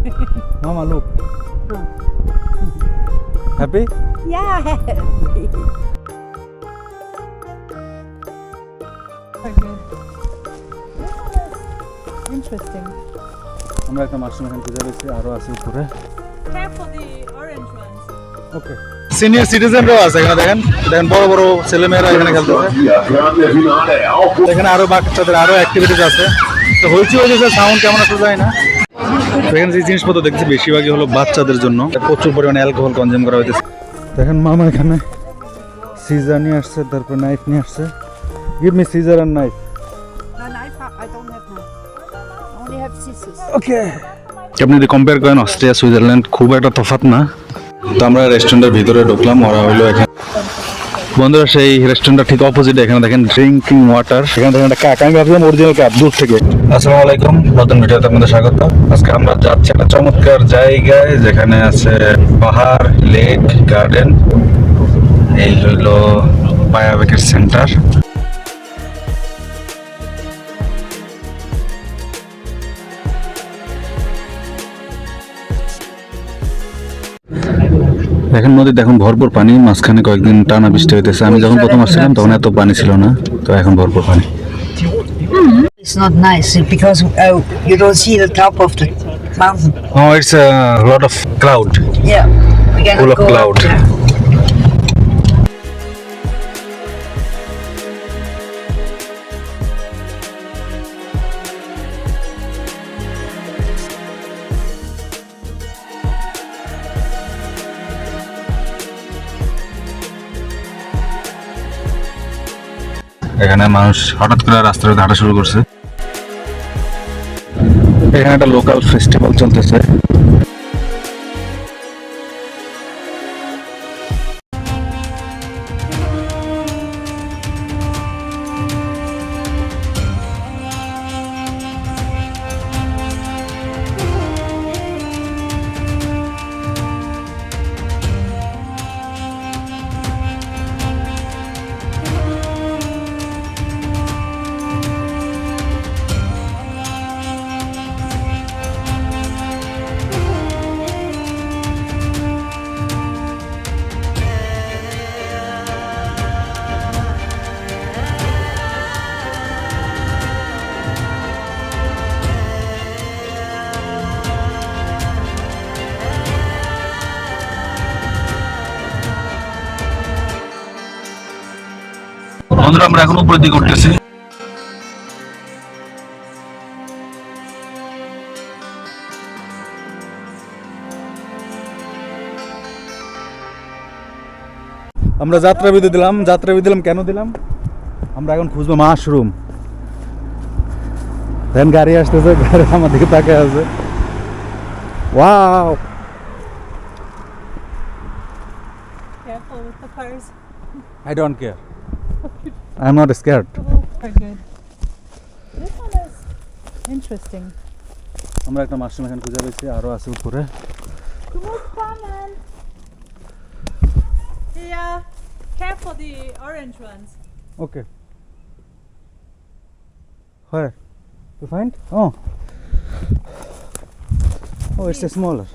Mama, look. Happy? Yeah. Interesting. আমরা একটা mushroom এখানে খুঁজে পেয়েছি আরও আছে উপরে Careful the orange ones. Okay senior সিটিজেনরাও আছে এখানে দেখেন দেখেন বড় বড় ছেলেমেয়েরা এখানে খেলতেছে Ja, grande Finale auch. এখানে আরও বাচ্চাদের আরও অ্যাক্টিভিটিস আছে তো হয়েছে হয়েছে সাউন্ড কেমন আসলে যায় না তো এখানে যে জিনিসপত্র দেখছি বেশিরভাগই হলো বাচ্চাদের জন্য প্রচুর পরিমাণে অ্যালকোহল কনজিউম করা হইতেছে দেখেন মামা এখানে সিজার নিয়ে আসছে তারপর নাইফ নিয়ে আসছে give me scissor R knife No, knife. I don't have knife. I only have scissors. Okay আপনি যদি কম্পেয়ার করেন অস্ট্রিয়া সুইজারল্যান্ড খুব একটা তফাৎ না তো আমরা রেস্টুরেন্টের ভিতরে ঢুকলাম ওরা হইল এখানে বন্ধুরা, সেই রেস্টুরেন্টটা ঠিক অপোজিটে এখানে দেখেন ড্রিঙ্কিং ওয়াটার এখানে দেখেন একটা কাকা আমি ভাবছিলাম অরিজিনাল কাপ দূর থেকে। আসসালামু আলাইকুম। নতুন ভিডিওতে আপনাদের স্বাগত। আজকে আমরা যাচ্ছি একটা চমৎকার জায়গায়, যেখানে আছে পাহাড় লেক গার্ডেন এই হইল পায়াবেকের সেন্টার দেখেন নদী দেখুন ভরপুর পানি মাঝখানে কয়েকদিন টানা বৃষ্টি হইতেছে আমি যখন প্রথম আসছিলাম তখন এত পানি ছিল না তো এখন ভরপুর পানি It's not nice because uh, you don't see the top of the mountain. Oh, it's a lot of cloud. Yeah, we cannot Full of go up cloud. there. এখানে মানুষ হঠাৎ করে রাস্তার মধ্যে হাঁটা শুরু করছে। এখানে একটা লোকাল ফেস্টিভ্যাল চলতেছে। আমরা এখন উপরের দিকে উঠতেছি। আমরা যাত্রা বিধি দিলাম। যাত্রা বিধি দিলাম কেন দিলাম? আমরা এখন খুঁজবো মাশরুম। দেন গাড়ি আসতেছে গাড়ি আমার দিকে তাকায় আছে। Wow Careful with the cars. I don't care I am not scared Very good. This one is interesting. আমরা একটা মাশরুম এখানে খুঁজে পেয়েছি আরো আছে উপরে Du musst kommen. Yeah. Careful the orange ones. ওকে হয় You find? Oh. Oh, it's a smaller.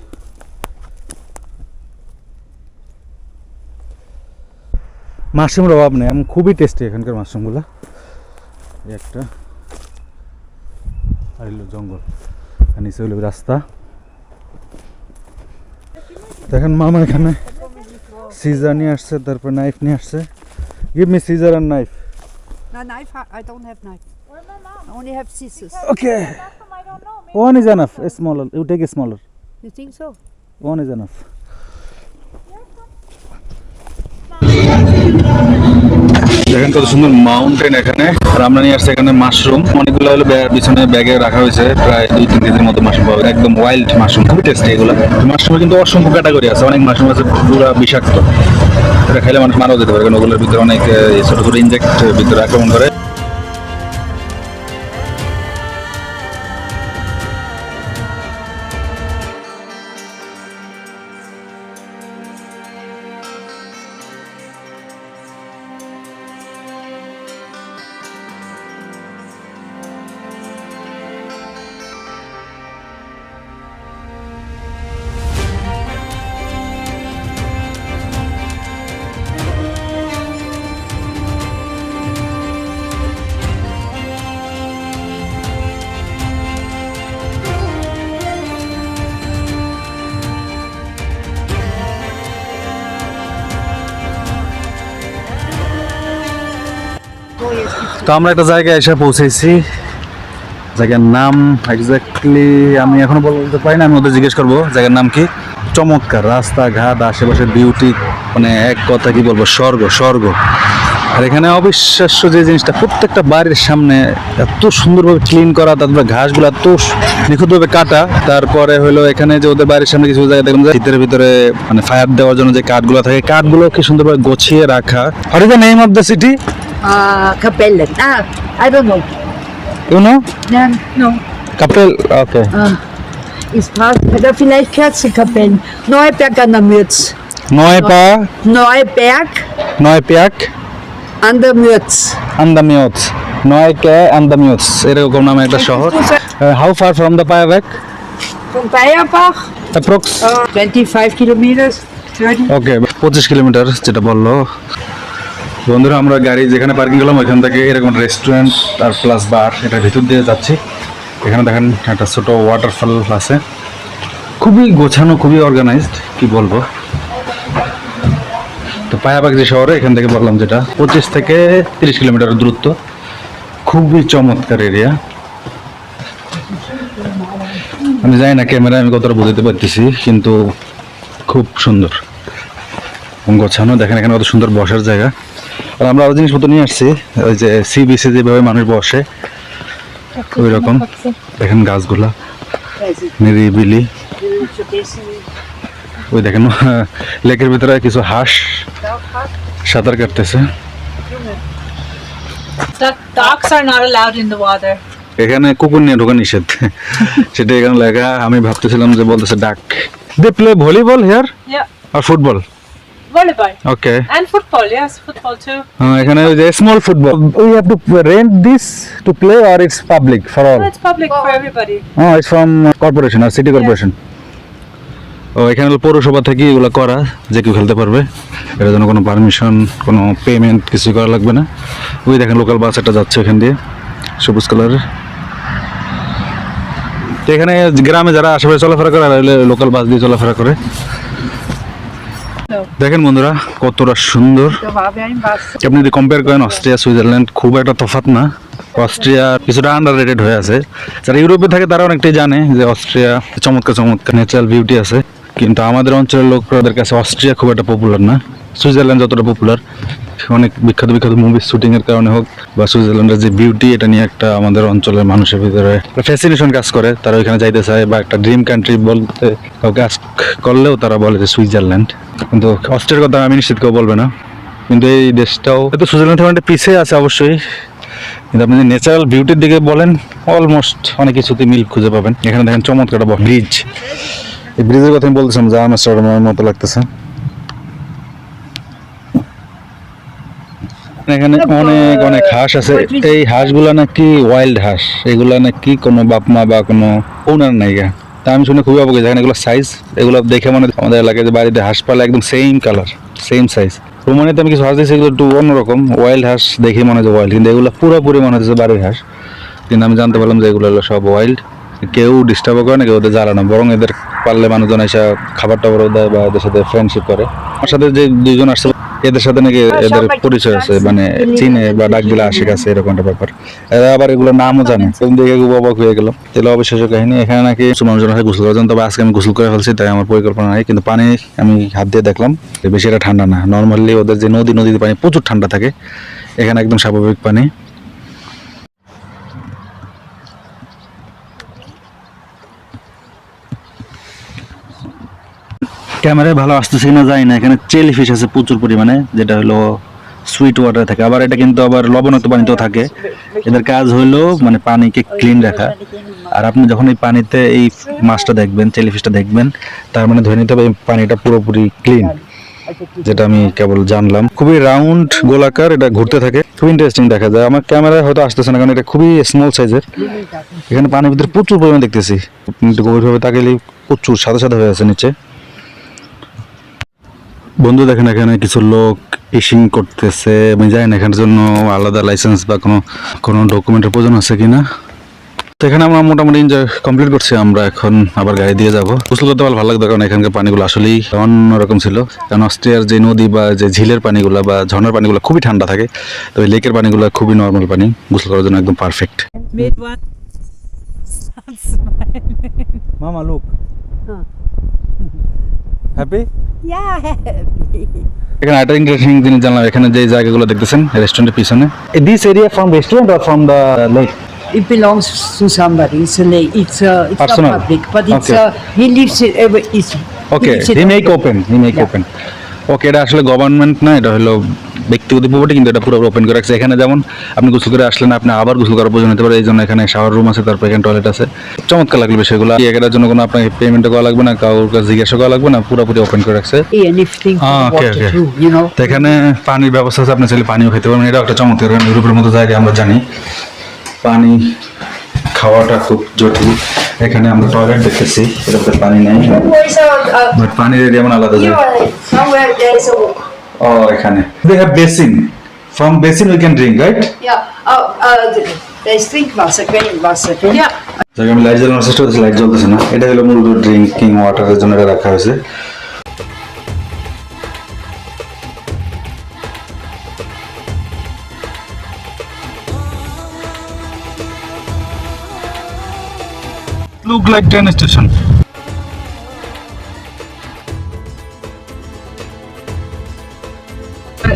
মাশরুমের অভাব নেই আমি খুবই টেস্টি এখানকার মাশরুমগুলো একটা আর হলো জঙ্গল আর নিচে হলো রাস্তা দেখেন মামা এখানে সিজার নিয়ে আসছে তারপর নাইফ নিয়ে আসছে give me scissor R knife No, knife. I- I don't have knife. I only have scissors. Okay I don't know. One is enough. A smaller. You take a smaller. You think so? One is enough. দেখেন কত সুন্দর mountain এখানে। আর আমরা নিয়ে আসছি এখানে mushroom অনেকগুলো হলো পিছনে ব্যাগে রাখা হয়েছে। প্রায় দুই, তিন কেজির মতো মাশরুম পাবে একদম ওয়াইল্ড মাশরুম খুবই টেস্টি এগুলো। মাশরুমের কিন্তু অসংখ্য ক্যাটাগরি আছে। অনেক মাশরুম আছে, পুরো বিষাক্ত। এটা খাইলে মানুষ মারাও যেতে পারে, কারণ ওগুলোর ভিতরে অনেক ছোটো, ছোট ইনজেক্ট ভিতরে আক্রমণ করে। তো আমরা একটা জায়গায় এসে পৌঁছেছি। জায়গার নাম এক্স্যাক্টলি আমি এখনও বলতে পারি না, আমি ওদের জিজ্ঞেস করব, জায়গার নাম কি? চমৎকার, রাস্তাঘাট, আশেপাশের বিউটি মানে এক কথা কি বলব, স্বর্গ স্বর্গ। আর এখানে অবিশ্বাস্য যে জিনিসটা, প্রত্যেকটা বাড়ির সামনে এত সুন্দরভাবে ক্লিন করা, তারপরে ঘাসগুলো এত নিখুঁতভাবে কাটা, তারপরে হলো এখানে যে ওদের বাড়ির সামনে কিছু জায়গায় দেখলাম যে শীতের ভিতরে মানে ফায়ার দেওয়ার জন্য যে কাঠগুলো থাকে, কাঠগুলো কি সুন্দরভাবে গোছিয়ে রাখা। আর the name of the city Uh, Kapellen. Ah, I don't know. You know Um, no. Kapel okay Um, ist fast, oder vielleicht Kerzenkapellen. Neuberg an der Mürz. Neuberg Neuberg an der Mürz. আন্দামিয়ত নয় কে আন্দামিয়ত এরকম নামে একটা শহর how far from the পায়াবেক Von Bayerbach, approx uh, 25 kilometers, 30. Okay পঁচিশ কিলোমিটার যেটা বলল বন্ধুরা, আমরা গাড়ি যেখানে পার্কিং করলাম, ওইখান থেকে এরকম রেস্টুরেন্ট আর প্লাস বার এটার ভিতর দিয়ে যাচ্ছি। এখানে দেখেন একটা ছোট ওয়াটারফল আছে। খুবই গোছানো, খুবই অর্গানাইজড কি বলব? তো পায়াবাগ যে শহরে এখান থেকে বললাম যেটা, পঁচিশ থেকে তিরিশ কিলোমিটার দূরত্ব। খুবই চমৎকার এরিয়া আমি জানি না ক্যামেরায় আমি কতটা বুঝতে পারতেছি, কিন্তু খুব সুন্দর। গোছানো, দেখেন এখানে কত সুন্দর বসার জায়গা। আর আমরা আরও জিনিসপত্র নিয়ে আসছি ওই যে সি বিচে যেভাবে মানুষ বসে ওই রকম দেখেন গাছগুলা নিরিবিলি ওই দেখেন লেকের ভিতরে কিছু হাঁস সাঁতার কাটতেছে. এখানে কুকুর নিয়ে ঢোকা নিষেধ। সেটা এখানে লেখা আমি ভাবতেছিলাম যে বলতেছে that they play volleyball here R football Volleyball. Okay And football, yes, football too. হ্যাঁ, এখানে ওই যে small football we have to rent this to play or it's public for all it's public for everybody. হ্যাঁ it's from corporation আর city corporation ও এখানে হলো পৌরসভা থেকে এগুলো করা যে কেউ খেলতে পারবে। এটার জন্য কোনো পারমিশন কোনো পেমেন্ট কিছু করা লাগবে না। ওই দেখেন লোকাল বাস একটা যাচ্ছে এখান দিয়ে সবুজ কালারের তো এখানে গ্রামে যারা আশেপাশে চলাফেরা করে লোকাল বাস দিয়ে চলাফেরা করে। দেখেন বন্ধুরা কতটা সুন্দর. আপনি যদি কম্পেয়ার করেন অস্ট্রিয়া সুইজারল্যান্ড খুব একটা তফাৎ না। অস্ট্রিয়া কিছুটা আন্ডার রেটেড হয়ে আছে। যারা ইউরোপে থাকে তারা অনেকটাই জানে যে অস্ট্রিয়া চমৎকার চমৎকার ন্যাচারাল বিউটি আছে। কিন্তু আমাদের অঞ্চলের লোকদের কাছে অস্ট্রিয়া খুব একটা পপুলার না। সুইজারল্যান্ড যতটা পপুলার অনেক বিখ্যাত বিখ্যাত মুভি শুটিং এর কারণে হোক বা সুইজারল্যান্ডের যে বিউটি এটা নিয়ে একটা আমাদের অঞ্চলের মানুষের ভিতরে ফ্যাসিনেশন কাজ করে। তারা ওইখানে যাইতে চায় বা একটা ড্রিম কান্ট্রি বলতে কাউকে ask করলেও তারা বলে যে সুইজারল্যান্ড। কিন্তু অস্ট্রিয়ার কথা আমি নিশ্চিত কেউ বলবে না। কিন্তু এই দেশটাও হয়তো সুইজারল্যান্ড থেকে অনেকটা পিছিয়ে আছে অবশ্যই। কিন্তু আপনি যদি ন্যাচারাল বিউটির দিকে বলেন অলমোস্ট অনেক কিছুতে মিল খুঁজে পাবেন। এখানে দেখেন চমৎকার ব্রিজ এই ব্রিজের কথা আমি বলতেছিলাম, যা আমার মতো লাগতেছে। এখানে অনেক অনেক হাঁস আছে। এই হাঁসগুলা নাকি ওয়াইল্ড হাঁস। এগুলা নাকি কোনো বাপ মা বা কোনো ওনার নাই গা। তা আমি শুনে খুবই অবাক এখানে এগুলো সাইজ এগুলো দেখে মনে আমাদের এলাকায় যে বাড়িতে হাঁস পালে একদম সেম কালার সেম সাইজ রোমানিতে আমি কিছু হাঁস দিয়েছি এগুলো একটু অন্যরকম। ওয়াইল্ড হাঁস দেখে মনে হচ্ছে ওয়াইল্ড কিন্তু এগুলো পুরোপুরি মনে হচ্ছে বাড়ির হাঁস। কিন্তু আমি জানতে পারলাম যে এগুলো হলো সব ওয়াইল্ড কেউ ডিস্টার্বও করে না কেউ ওদের জ্বালা না। বরং এদের পারলে মানুষজন এসে খাবার টাবারও দেয় বা এদের সাথে ফ্রেন্ডশিপ করে। আমার সাথে যে দুজন আসছে এদের সাথে নাকি এদের পরিচয় আছে মানে চিনে বা ডাক দিলে আশিক আছে এরকম একটা ব্যাপার। এরা আবার এগুলো নামও জানে। তুমি দেখে খুব অবাক হয়ে গেলাম। তাহলে অবিশ্বাস কাহিনী এখানে নাকি মানুষজন হয় গোসল তবে আজকে আমি গোসল করে ফেলছি তাই আমার পরিকল্পনা নাই কিন্তু পানি আমি হাত দিয়ে দেখলাম যে বেশি এটা ঠান্ডা না। নর্মালি ওদের যে নদী নদীতে পানি প্রচুর ঠান্ডা থাকে এখানে একদম স্বাভাবিক পানি। ক্যামেরায় ভালো আসতেছে কিনা জানি না। এখানে চেলি ফিশ আছে প্রচুর পরিমাণে, যেটা হলো সুইট ওয়াটারে থাকে। আবার এটা কিন্তু আবার লবণাক্ত পানিতেও থাকে। এদের কাজ হলো মানে পানিকে ক্লিন রাখা। আর আপনি যখন এই পানিতে এই মাছটা দেখবেন চেলি ফিশটা দেখবেন, তার মানে ধরে নিতে হবে পানিটা পুরোপুরি ক্লিন যেটা আমি কেবল জানলাম। খুবই রাউন্ড গোলাকার, এটা ঘুরতে থাকে। খুব ইন্টারেস্টিং দেখা যায়। আমার ক্যামেরায় হয়তো আসতেছে না, কারণ এটা খুবই স্মল সাইজের এখানে পানির ভিতরে প্রচুর পরিমাণে দেখতেছি। গভীরভাবে তাকালে প্রচুর সাদা সাদা হয়ে আছে নিচে। বন্ধু দেখেন এখানে কিছু লোক ইশিং করতেছে আমি জানি না এখানের জন্য আলাদা লাইসেন্স বা কোনো কোনো ডকুমেন্টের প্রয়োজন আছে কিনা। তো এখানে আমরা মোটামুটি এনজয় কমপ্লিট করছি আমরা এখন আবার গাড়ি দিয়ে যাব। গোসল করতে ভালো লাগতো কারণ এখানকার পানিগুলো আসলেই অন্যরকম ছিল। কারণ অস্ট্রিয়ার যে নদী বা যে ঝিলের পানিগুলো বা ঝর্ণার পানিগুলো খুবই ঠান্ডা থাকে তো তবে লেকের পানিগুলো খুবই নর্মাল পানি গোসল করার জন্য একদম পারফেক্ট. মামা লুক হ্যাপি ইয়া হ্যাপি এখানে একটা ইন্টারেস্টিং জিনিস জানলাম এখানে যে জায়গাগুলো দেখতেছেন রেস্টুরেন্টের পিছনে this area from restaurant or from the lake It belongs to somebody. It's a lake. It's a, it's Personal. not public, but it's Okay. a, he lives it. Uh, it's, okay he it he make make the- open he Yeah. Open okay এটা আসলে government না এটা হলো ব্যক্তিগত property কিন্তু এটা পুরো open করে রাখছে। এখানে যেমন আপনি গোসল করে আসলেন আপনি আবার গোসল করার প্রয়োজন হতে পারে এই জন্য এখানে শাওয়ার রুম আছে তারপর এখানে টয়লেট আছে। চমৎকার লাগল বিষয়গুলো। এটার জন্য কোনো আপনাকে পেমেন্ট করা লাগবে না কারোর কাছে জিজ্ঞাসা করা লাগবে না পুরোপুরি ওপেন করে রাখছে। Ah, এখানে পানির ব্যবস্থা আছে আপনি চাইলে পানিও খেতে পারবেন এটা একটা চমৎকার ইউরোপের মতো জায়গায় আমরা জানি। পানি খাওয়াটা খুব জটিল। এখানে আমরা টয়লেট দেখতেছি এটাতে পানি নেই। বাট পানির এরিয়া মানে আলাদা যায়। ও এখানে। They have basin from basin we can drink right আমি লাইট জ্বালানোর চেষ্টা করছি লাইট জ্বলতেছে না। এটা হলো মূলত ড্রিঙ্কিং ওয়াটারের জন্য এটা রাখা হয়েছে। Look like train station.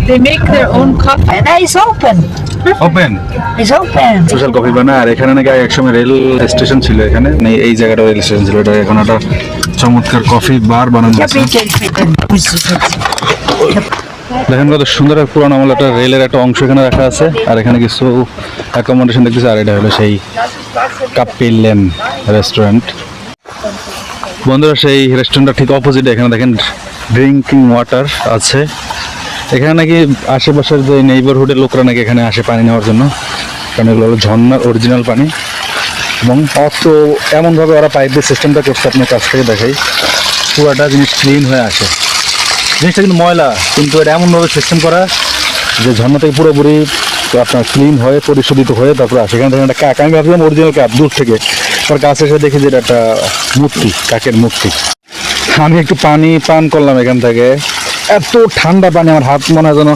They make their own coffee. And it's open. Open. It's open. Special coffee বানায় আর এখানে নাকি আগে একসময় রেল স্টেশন ছিল এখানে নেই এই জায়গাটা রেল স্টেশন ছিল এটা এখন একটা চমৎকার কফি বার বানানো jetzt. দেখেন কত সুন্দর এক পুরানো আমল একটা রেলের একটা অংশ এখানে রাখা আছে আর এখানে কিছু অ্যাকোমোডেশন দেখতেছি আর এটা হলো সেই কাপিলেন রেস্টুরেন্ট। বন্ধুরা, সেই রেস্টুরেন্টটা ঠিক অপোজিট এখানে দেখেন ড্রিঙ্কিং ওয়াটার আছে। এখানে নাকি আশেপাশের যে নেইবারহুডের লোকরা নাকি এখানে আসে পানি নেওয়ার জন্য। কারণ এগুলো হলো ঝর্ণার অরিজিনাল পানি। এবং অত এমনভাবে ওরা পাইপ দিয়ে সিস্টেমটা করছে, আপনার কাছ থেকে দেখাই। পুরাটা জিনিস ক্লিন হয়ে আসে। জিনিসটা কিন্তু ময়লা, কিন্তু এটা এমনভাবে সিস্টেম করা যে ঝর্ণা থেকে পুরোপুরি তো আপনার ক্লিন হয়ে, পরিশোধিত হয়ে তারপরে আসে। দেখেন একটা কাক। আমি ভাবছিলাম অরিজিনাল কাপ দূর থেকে। তার কাছে এসে দেখি যে এটা একটা মূর্তি, কাকের মূর্তি। আমি একটু পানি পান করলাম এখান থেকে। এত ঠান্ডা পানি, আমার হাত মনে হয় যেন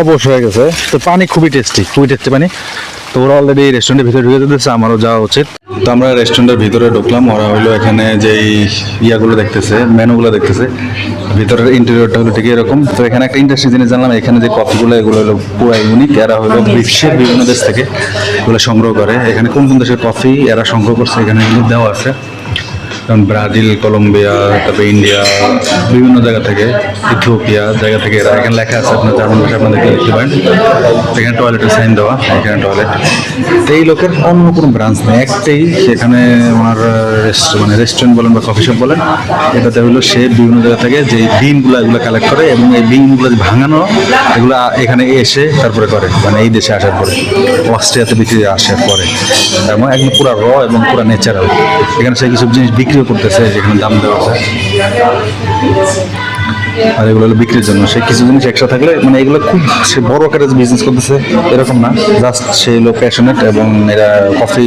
অবশ হয়ে গেছে। তো পানি খুবই টেস্টি খুবই টেস্টি পানি। তো ওরা অলরেডি রেস্টুরেন্টের ভিতরে ঢুকে যেতেছে আমারও যাওয়া উচিত। তো আমরা রেস্টুরেন্টের ভিতরে ঢুকলাম ওরা হইল এখানে যেই ইয়াগুলো দেখতেছে মেনুগুলো দেখতেছে। ভিতরের ইন্টেরিয়রটা হলো ঠিক এরকম। তো এখানে একটা ইন্টারেস্টিং জিনিস জানলাম এখানে যে কফিগুলো এগুলো হলো পুরো ইউনিক এরা হলো বিশ্বের বিভিন্ন দেশ থেকে এগুলো সংগ্রহ করে। এখানে কোন কোন দেশের কফি এরা সংগ্রহ করছে এখানে কিন্তু দেওয়া আছে। যেমন ব্রাজিল, কলম্বিয়া, তারপরে ইন্ডিয়া, বিভিন্ন জায়গা থেকে, ইথিওপিয়া জায়গা থেকে এরা এখানে লেখা আছে, আপনার জার্মান ভাষা আপনাদের দেখতে পারেন? এখানে টয়লেটের সাইন দেওয়া, এখানে টয়লেট তো এই লোকের অন্য কোনো ব্রাঞ্চ নেই, একটাই সেখানে ওনার মানে রেস্টুরেন্ট বলেন বা কফি শপ বলেন, এটাতে হলো সে বিভিন্ন জায়গা থেকে যে বিনগুলো এগুলো কালেক্ট করে এবং এই বিনগুলো ভাঙানো, এগুলো এখানে এসে তারপরে করে মানে এই দেশে আসার পরে, অস্ট্রিয়াতে বিক্রি আসার পরে। এবং একদম পুরো র এবং পুরো ন্যাচারাল এখানে সে কিছু জিনিস বিক্রিও করতেছে যেখানে দাম দেওয়া আছে। আর এগুলো হলো বিক্রির জন্য। সে কিছু জিনিস এক্সট্রা থাকলে মানে এগুলো খুব সে বড় আকারে বিজনেস করতেছে এরকম না। জাস্ট সে লোক প্যাশনেট এবং এরা কফি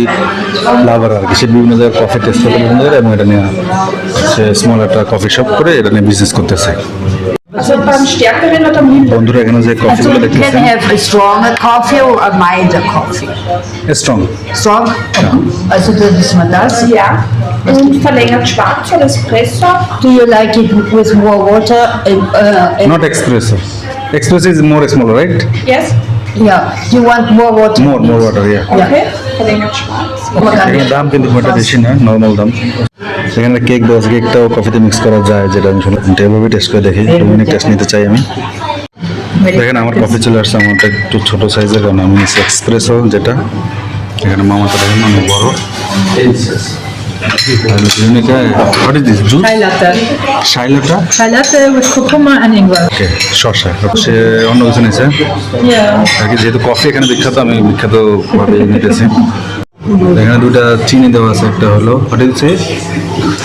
লাভার আর কি। সে বিভিন্ন জায়গায় কফি টেস্ট করতে পছন্দ করে এবং এটা নিয়ে সে স্মল একটা কফি শপ করে এটা নিয়ে বিজনেস করতেছে। milder? বন্ধুরা এখানে যে কফিগুলো দেখতেছেন। stronger coffee or a strong Also das ist mal das. Ja. Und verlängert schwarz oder Espresso? Do you like it with more water? And, uh, and, not expresso expresso is more small right Yes. yeah, you want more water? More more water yeah Okay. Verlängert schwarz. এখানে দাম কিন্তু খুব একটা বেশি না normal দাম সেখানে cake আছে কেকটাও কফিতে মিক্স করা যায় যেটা আমি শুনলাম এভাবে টেস্ট করে দেখি মিনিট টেস্ট নিতে চাই আমি দেখেন আমার কফি চলে আসছে আমারটা একটু ছোট সাইজের কারণ আমি এক্সপ্রেসো যেটা এখানে মামাটা দেখেন অনেক বড় what is this? Juice? Chai latte. Chai latte Chai latte with cucumber and ingwer. Okay শসা সে অন্য কিছু নিয়েছে যেহেতু কফি এখানে বিখ্যাত আমি বিখ্যাত ভাবে নিতেছি এখানে দুটা চিনি দেওয়া আছে একটা হলো what is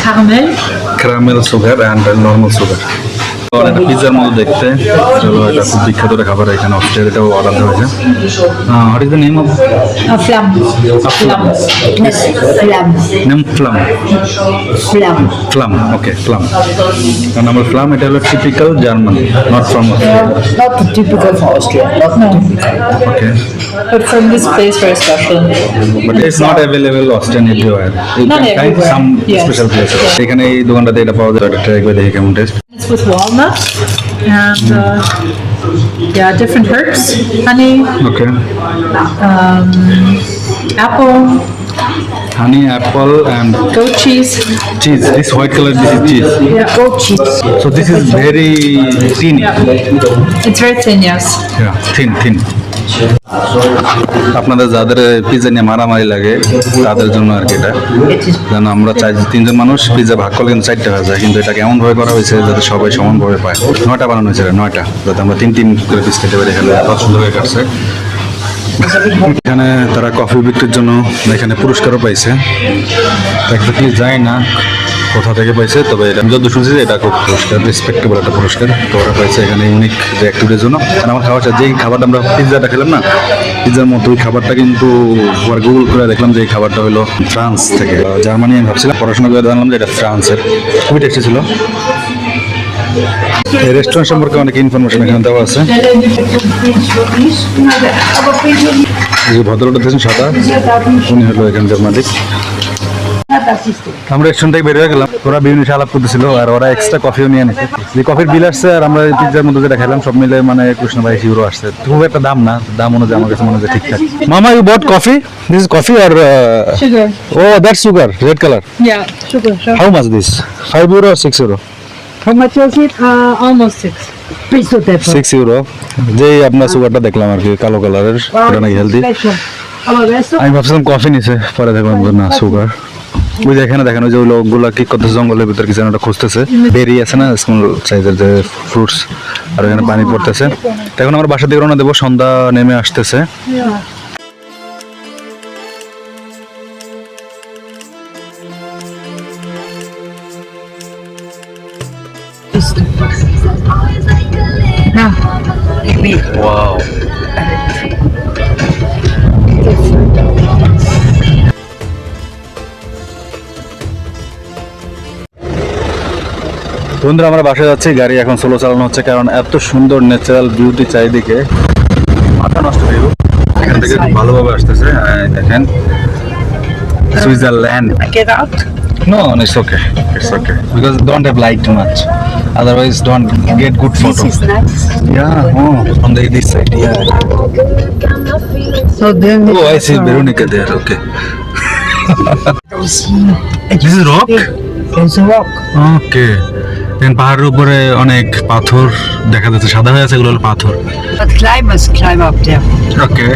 Caramel. caramel sugar and normal normal অনেকটা পিৎজার মতো দেখতে চলো এটা খুব বিখ্যাত একটা খাবার এখানে অস্ট্রেলিয়া এটাও অর্ডার হয়েছে what is the name of flam. Flam. Name flam flam. Flam okay flam কারণ আমার ফ্লাম এটা হলো typical German not from Not typical for Austria. Not okay But from this place, very special. But it's not Austrian everywhere you Not can find everywhere, some yes. Special places এখানে এই দোকানটাতে এটা পাওয়া যায় এটা try করে দেখি কেমন taste It's with walnuts and uh, yeah, different herbs, honey, Okay. um, apple, Honey, apple, and goat cheese. cheese. This white color, this is cheese. Yeah, goat cheese. So this is very thin. Yeah. It's very thin, yes. Yeah, thin, thin. আপনাদের যাদের pizza নিয়ে মারামারি লাগে, তাদের জন্য আর কি এটা। যেন আমরা চাই তিনজন মানুষ পিৎজা ভাগ করলে কিন্তু চারটে হয়ে যায়, কিন্তু এটাকে কেমন ভাবে করা হয়েছে যাতে সবাই সমানভাবে পায়। নয়টা বানানো হয়েছে নয়টা, যাতে আমরা তিন তিন করে পিস খেতে পারি এখানে, এত সুন্দর হয়ে কাটছে। এখানে তারা কফি বিক্রির জন্য এখানে পুরস্কারও পাইছে। যায় না। কোথা থেকে পাইছে? তবে এটা আমি যত শুনছি যে এটা খুব পুরস্কার রেসপেক্টেবল একটা পুরস্কার। তো ওরা পাইছে এখানে ইউনিক যে অ্যাক্টিভিটির জন্য। আর আমার খাওয়াটা যেই খাবারটা আমরা পিৎজাটা খেলাম না, পিৎজার মতো ওই খাবারটা কিন্তু আবার গুগল করে দেখলাম যে এই খাবারটা হলো ফ্রান্স থেকে। জার্মানি আমি ভাবছিলাম, পড়াশোনা করে জানলাম যে এটা ফ্রান্সের। খুবই টেস্টি ছিল। এই রেস্টুরেন্ট সম্পর্কে অনেক ইনফরমেশন এখানে দেওয়া আছে। যে দেখছেন সাদা, উনি হলো এখানকার মালিক। আমরা রেস্টুরেন্ট থেকে বের হয়ে গেলাম। ওরা বিভিন্ন আলাপ করতেছিল আর ওরা এক্সট্রা কফিও নিয়ে নিচ্ছে যে কফির বিল আসছে আর আমরা পিৎজার মধ্যে যেটা খেলাম সব মিলে মানে কৃষ্ণ বাইশ ইউরো আসছে। খুব একটা দাম না। দাম অনুযায়ী আমার কাছে মনে হচ্ছে ঠিকঠাক মামা you bought coffee this is coffee R O that sugar red colour sugar. How much this five euro six euro that. Six euro যেই আপনার সুগারটা দেখলাম আর কি কালো কালারের নাকি হেলদি আমি ভাবছিলাম কফি নিছে পরে দেখলাম না সুগার ওই যে এখানে দেখেন ওই যে লোকগুলা কি করতেছে জঙ্গলের ভিতর কিছু একটা খুঁজতেছে। বেরি আছে না স্মল সাইজের যে ফ্রুটস আর এখানে পানি পড়তেছে। এখন আমরা বাসা দিকে রওনা দেবো সন্ধ্যা নেমে আসতেছে। ওয়াও বন্ধুরা আমরা বাসায় যাচ্ছি গাড়ি এখন স্লো চালানো হচ্ছে কারণ এত সুন্দর ন্যাচারাল বিউটি চারিদিকে মাথা নষ্ট ভিউ এখান থেকে ভালোভাবে আসতেছে দেখেন Switzerland. No, no, it's okay. It's okay. Because don't have light too much. Otherwise, don't get good photo. This is nice. Yeah, oh, on the this side. Yeah. So then Oh, I see Veronica there. Okay. This is rock? There's a rock. Okay. Then পাহাড়ের উপরে অনেক পাথর দেখা যাচ্ছে সাদা হয়ে আছে এগুলো হলো পাথর। ওকে.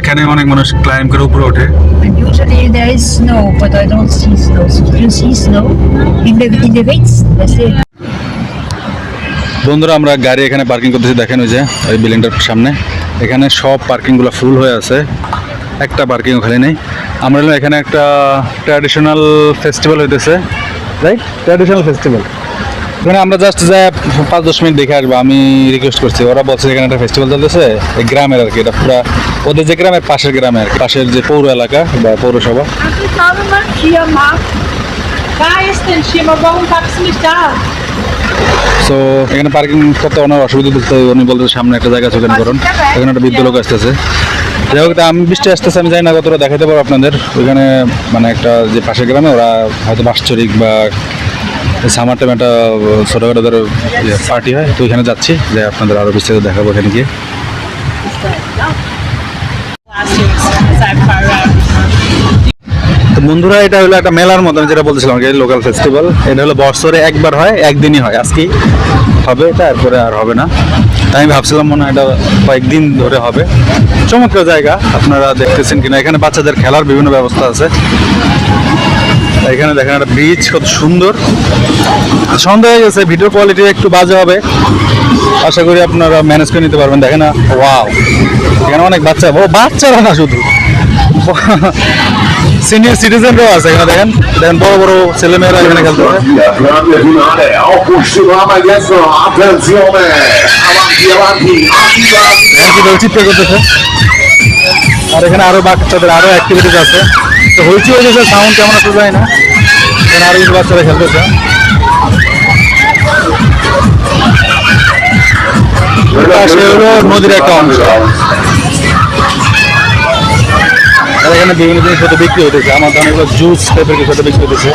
এখানে অনেক মানুষ ক্লাইম করে উপরে ওঠে। And usually there is snow, but I don't see snow. So if you see snow in the in the woods, let's say বন্ধুরা আমরা গাড়ি এখানে পার্কিং করতেছি দেখেন ওই যে ওই বিল্ডিংটার সামনে। এখানে সব পার্কিংগুলো ফুল হয়ে আছে। একটা পার্কিংও খালি নেই। আমরা এখানে একটা ট্র্যাডিশনাল ফেস্টিভ্যাল হইতেছে। রাইট ট্র্যাডিশনাল ফেস্টিভ্যাল এখানে আমরা জাস্ট যা পাঁচ দশ মিনিট দেখে আসব। আমি রিকোয়েস্ট করছি ওরা বলছে এখানে একটা ফেস্টিভ্যাল চলতেছে এই গ্রামের আর কি এটা পুরো ওদের যে গ্রামের পাশের গ্রামে আর কি পাশের যে পৌর এলাকা বা পৌরসভা? সো এখানে পার্কিং করতে ওনার অসুবিধা উনি বলতে সামনে একটা জায়গা চোখেন করুন এখানে একটা বৃদ্ধ লোক আসতেছে। যাই হোক আমি বৃষ্টি আসতেছে, আমি জানি না কতটা দেখাতে পারব আপনাদের। ওইখানে মানে একটা যে পাশের গ্রামে, ওরা হয়তো বাৎসরিক বা সামার টাইম একটা ছোটোখাটো ধরো পার্টি হয়। তো ওইখানে যাচ্ছি যে আপনাদের আরও বিস্তারিত দেখাবো ওখানে গিয়ে। বন্ধুরা, এটা হলো একটা মেলার মতো, আমি যেটা বলছিলাম লোকাল ফেস্টিভ্যাল এটা হলো বছরে একবার হয়, একদিনই হয়, আজকেই হবে, তারপরে আর হবে না। তাই আমি ভাবছিলাম মনে হয় এটা কয়েকদিন ধরে হবে। চমৎকার জায়গা, আপনারা দেখতেছেন কিনা, এখানে বাচ্চাদের খেলার বিভিন্ন ব্যবস্থা আছে। এখানে দেখেন একটা ব্রিজ কত সুন্দর। সন্ধ্যা হয়ে গেছে ভিডিও কোয়ালিটি একটু বাজে হবে। আশা করি আপনারা ম্যানেজ করে নিতে পারবেন। দেখেন ওয়াও এখানে অনেক বাচ্চা, ও বাচ্চারা না শুধু। সিনিয়র সিটিজেনরাও আছে এখানে দেখেন। দেখেন বড় বড় ছেলেমেয়েরা এখানে খেলতে চিৎকার করতেছে। আর এখানে আরও বাচ্চাদের আরও অ্যাক্টিভিটিস আছে। তো হয়েছে হয়ে গেছে সাউন্ড কেমন আছে যায় না। এখানে আরও কিছু বাচ্চারা খেলতেছে। নদীর একটা অংশ। আর এখানে বিভিন্ন জিনিস জিনিসপত্র বিক্রি হইতেছে। আমার তো অনেকগুলো জুস টাইপের কিছু একটা বিক্রি হইতেছে।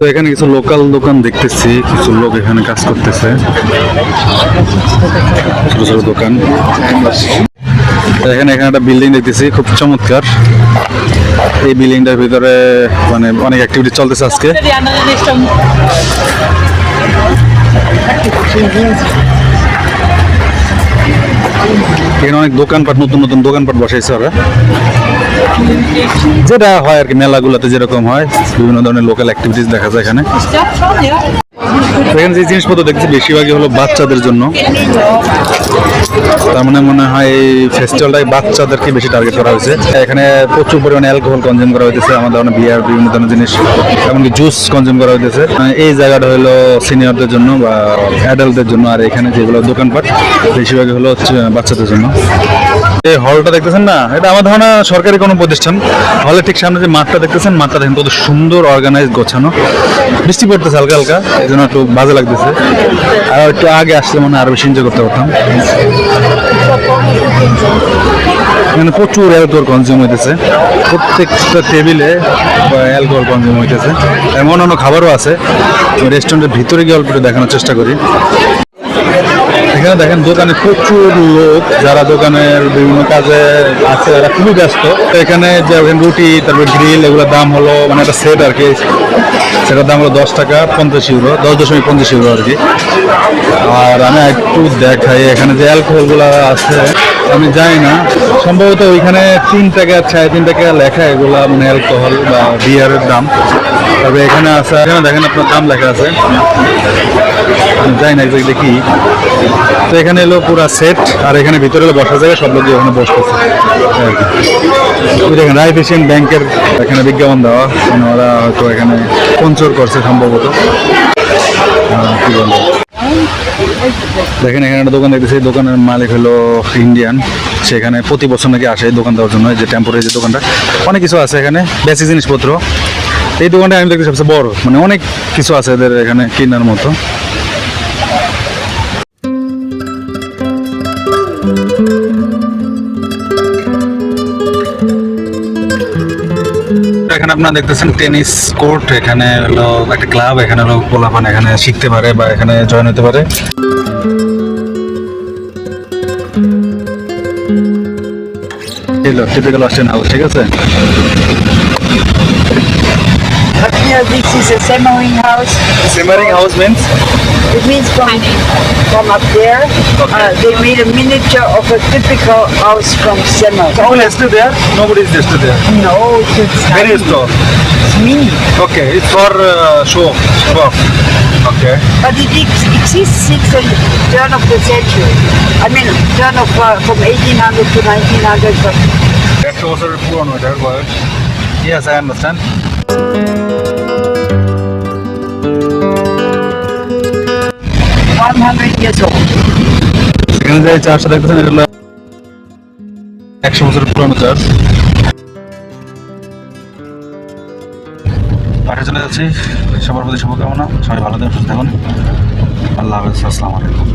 তো এখানে কিছু লোকাল দোকান দেখতেছি, কিছু লোক এখানে কাজ করতেছে। ছোট ছোট দোকান। এখানে এখানে একটা বিল্ডিং দেখতেছি, খুব চমৎকার। এই বিল্ডিংটার ভিতরে মানে অনেক অ্যাক্টিভিটি চলতেছে আজকে. এখানে অনেক দোকানপাট, নতুন নতুন দোকানপাট বসাইছে ওরা। যেটা হয় আর কি, মেলাগুলোতে যেরকম হয়, বিভিন্ন ধরনের লোকাল অ্যাক্টিভিটিস দেখা যায় এখানে। এখানে যে জিনিসপত্র দেখছি, বেশিরভাগই হলো বাচ্চাদের জন্য। তার মানে মনে হয় এই ফেস্টিভ্যালটাই বাচ্চাদেরকে বেশি টার্গেট করা হয়েছে। এখানে প্রচুর পরিমাণে অ্যালকোহল কনজিউম করা হয়েছে আমাদের ধরনের বিয়ার বিভিন্ন ধরনের জিনিস, এমনকি জুস কনজিউম করা হয়েছে এই জায়গাটা হলো সিনিয়রদের জন্য বা অ্যাডাল্টদের জন্য, আর এখানে যেগুলো দোকানপাট, বেশিরভাগই হলো বাচ্চাদের জন্য। এই হলটা দেখতেছেন না? এটা আমার ধারণা সরকারি কোনো প্রতিষ্ঠান। হলের ঠিক সামনে যে মাঠটা দেখতেছেন, মাঠটা দেখেন কত সুন্দর অর্গানাইজ গোছানো। বৃষ্টি পড়তেছে হালকা হালকা, এই জন্য একটু বাজে লাগতেছে। আর একটু আগে আসলে মনে আরও বেশি এনজয় করতে পারতাম। এখানে প্রচুর অ্যালকোহল কনজিউম হইতেছে। প্রত্যেকটা টেবিলে অ্যালকোহল কনজিউম হইতেছে। এমন অন্য খাবারও আছে। রেস্টুরেন্টের ভিতরে গিয়ে অল্প একটু দেখানোর চেষ্টা করি। এখানে দেখেন দোকানে প্রচুর লোক যারা দোকানের বিভিন্ন কাজে আছে তারা খুবই ব্যস্ত। এখানে যে রুটি, তারপর গ্রিল এগুলোর দাম হলো মানে একটা সেট আর কি। সেটার দাম হলো দশ টাকা পঞ্চাশ ইউরো দশ দশমিক পঞ্চাশ ইউরো আর কি। আর আমি একটু দেখাই এখানে যে অ্যালকোহলগুলো আছে, আমি জানি না। সম্ভবত ওইখানে তিন টাকা সাড়ে তিন টাকা লেখা এগুলা মানে অ্যালকোহল বা বিয়ারের দাম। তবে এখানে আছে, এখানে দেখেন আপনার দাম লেখা আছে। যাই না এক্সাক্টলি কি তো এখানে এলো পুরো সেট আর এখানে ভিতরে হলো বসার জায়গা, সব লোক ওখানে বসতেছে। দেখেন, রাইফ এশিয়ান ব্যাংকের এখানে বিজ্ঞাপন দেওয়া। মানে ওরা হয়তো এখানে স্পন্সর করছে সম্ভবত। কি বলব? দেখেন, এখানে একটা দোকান দেখতেছি। দোকানের মালিক হলো ইন্ডিয়ান সেখানে প্রতি বছর নাকি আসে দোকান দেওয়ার জন্য যে টেম্পোরারি যে দোকানটা। অনেক কিছু আছে এখানে, বেশি জিনিসপত্র। এই দোকানটা আমি দেখতে সবচেয়ে বড়। মানে অনেক কিছু আছে এদের এখানে কেনার মতো। এখানে আপনারা দেখতেছেন টেনিস কোর্ট, এখানে হলো একটা ক্লাব, এখানে হলো পোলাপান এখানে শিখতে পারে বা এখানে জয়েন হতে পারে। হাউস ঠিক আছে? here, this is a simmering house. Simmering house means? It means from, from up there. Okay. Uh, they made a miniature of a typical house from Semmer. So only still there? Nobody is still there? No, it's, Very tiny. small. It's mini. Okay, it's for uh, show. show. Okay. But it ex exists since the turn of the century. I mean, turn of uh, from 1800 to 1900. That's also a Yes, I understand. এখানে যে হলো একশো বছরের পুরানো church. পাঠিয়ে চলে যাচ্ছি। সবার প্রতি শুভকামনা। সবাই ভালো থাকুন, সুস্থ থাকুন। আল্লাহ হাফেজ, আসসালামু আলাইকুম।